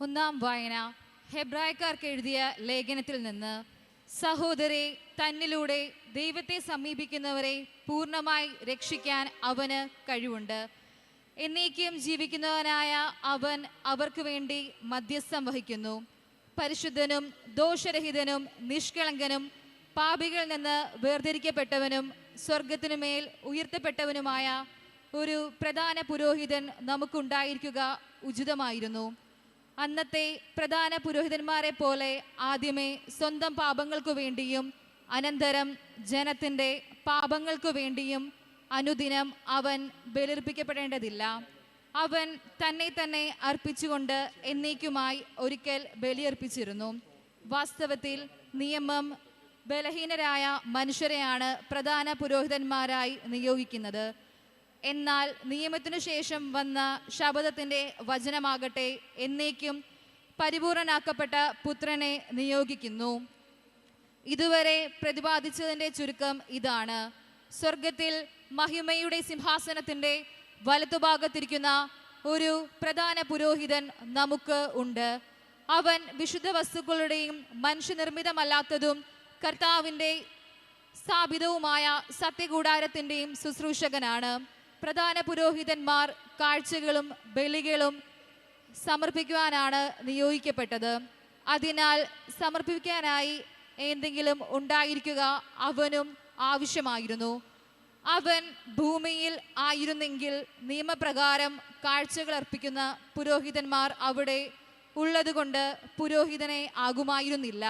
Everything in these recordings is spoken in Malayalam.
ഒന്നാം വായന. ഹെബ്രായക്കാർക്ക് എഴുതിയ ലേഖനത്തിൽ നിന്ന് സഹോദരെ തന്നിലൂടെ ദൈവത്തെ സമീപിക്കുന്നവരെ പൂർണമായി രക്ഷിക്കാൻ അവന് കഴിവുണ്ട്. എന്നേക്കും ജീവിക്കുന്നവനായ അവൻ അവർക്ക് വേണ്ടി മധ്യസ്ഥം വഹിക്കുന്നു. പരിശുദ്ധനും ദോഷരഹിതനും നിഷ്കളങ്കനും പാപികളിൽ നിന്ന് വേർതിരിക്കപ്പെട്ടവനും സ്വർഗത്തിനുമേൽ ഉയർത്തപ്പെട്ടവനുമായ ഒരു പ്രധാന പുരോഹിതൻ നമുക്കുണ്ടായിരിക്കുക ഉചിതമായിരുന്നു. അന്നത്തെ പ്രധാന പുരോഹിതന്മാരെ പോലെ ആദ്യമേ സ്വന്തം പാപങ്ങൾക്കു വേണ്ടിയും അനന്തരം ജനത്തിന്റെ പാപങ്ങൾക്കു വേണ്ടിയും അനുദിനം അവൻ ബലിർപ്പിക്കപ്പെടേണ്ടതില്ല അവൻ തന്നെ തന്നെ അർപ്പിച്ചുകൊണ്ട് എന്നേക്കുമായി ഒരിക്കൽ ബലിയർപ്പിച്ചിരുന്നു. വാസ്തവത്തിൽ നിയമം ബലഹീനരായ മനുഷ്യരെയാണ് പ്രധാന പുരോഹിതന്മാരായി നിയോഗിക്കുന്നത്. എന്നാൽ നിയമത്തിനു ശേഷം വന്ന ശബദത്തിന്റെ വചനമാകട്ടെ എന്നേക്കും പരിപൂർണനാക്കപ്പെട്ട പുത്രനെ നിയോഗിക്കുന്നു. ഇതുവരെ പ്രതിപാദിച്ചതിന്റെ ചുരുക്കം ഇതാണ്. സ്വർഗത്തിൽ മഹിമയുടെ സിംഹാസനത്തിന്റെ വലത്തുഭാഗത്തിരിക്കുന്ന ഒരു പ്രധാന പുരോഹിതൻ നമുക്ക് ഉണ്ട്. അവൻ വിശുദ്ധ വസ്തുക്കളുടെയും മനുഷ്യനിർമ്മിതമല്ലാത്തതും കർത്താവിന്റെ സ്ഥാപിതവുമായ സത്യകൂടാരത്തിന്റെയും ശുശ്രൂഷകനാണ്. പ്രധാന പുരോഹിതന്മാർ കാഴ്ചകളും ബലികളും സമർപ്പിക്കുവാനാണ് നിയോഗിക്കപ്പെട്ടത്. അതിനാൽ സമർപ്പിക്കാനായി എന്തെങ്കിലും ഉണ്ടായിരിക്കുക അവനും ആവശ്യമായിരുന്നു. അവൻ ഭൂമിയിൽ ആയിരുന്നെങ്കിൽ നിയമപ്രകാരം കാഴ്ചകൾ അർപ്പിക്കുന്ന പുരോഹിതന്മാർ അവിടെ ഉള്ളതുകൊണ്ട് പുരോഹിതനെ ആകുമായിരുന്നില്ല.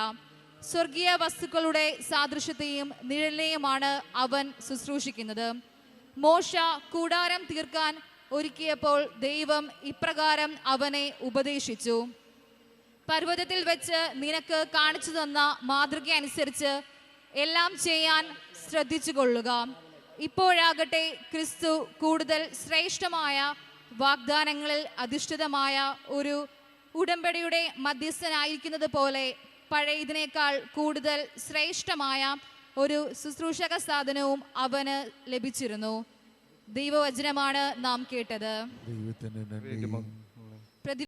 സ്വർഗീയ വസ്തുക്കളുടെ സാദൃശ്യത്തെയും നിഴലിനെയുമാണ് അവൻ ശുശ്രൂഷിക്കുന്നത്. മോശ കൂടാരം തീർക്കാൻ ഒരുക്കിയപ്പോൾ ദൈവം ഇപ്രകാരം അവനെ ഉപദേശിച്ചു. പർവതത്തിൽ വെച്ച് നിനക്ക് കാണിച്ചു തന്ന മാതൃക അനുസരിച്ച് എല്ലാം ചെയ്യാൻ ശ്രദ്ധിച്ചു കൊള്ളുക. ഇപ്പോഴാകട്ടെ ക്രിസ്തു കൂടുതൽ ശ്രേഷ്ഠമായ വാഗ്ദാനങ്ങളിൽ അധിഷ്ഠിതമായ ഒരു ഉടമ്പടിയുടെ മധ്യസ്ഥനായിരിക്കുന്നത് പോലെ പഴയതിനേക്കാൾ കൂടുതൽ ശ്രേഷ്ഠമായ ഒരു ശുശ്രൂഷക സാധനവും അവന് ലഭിച്ചിരുന്നു. ദൈവവചനമാണ് നാം കേട്ടത്. ദൈവത്തിന് നന്ദി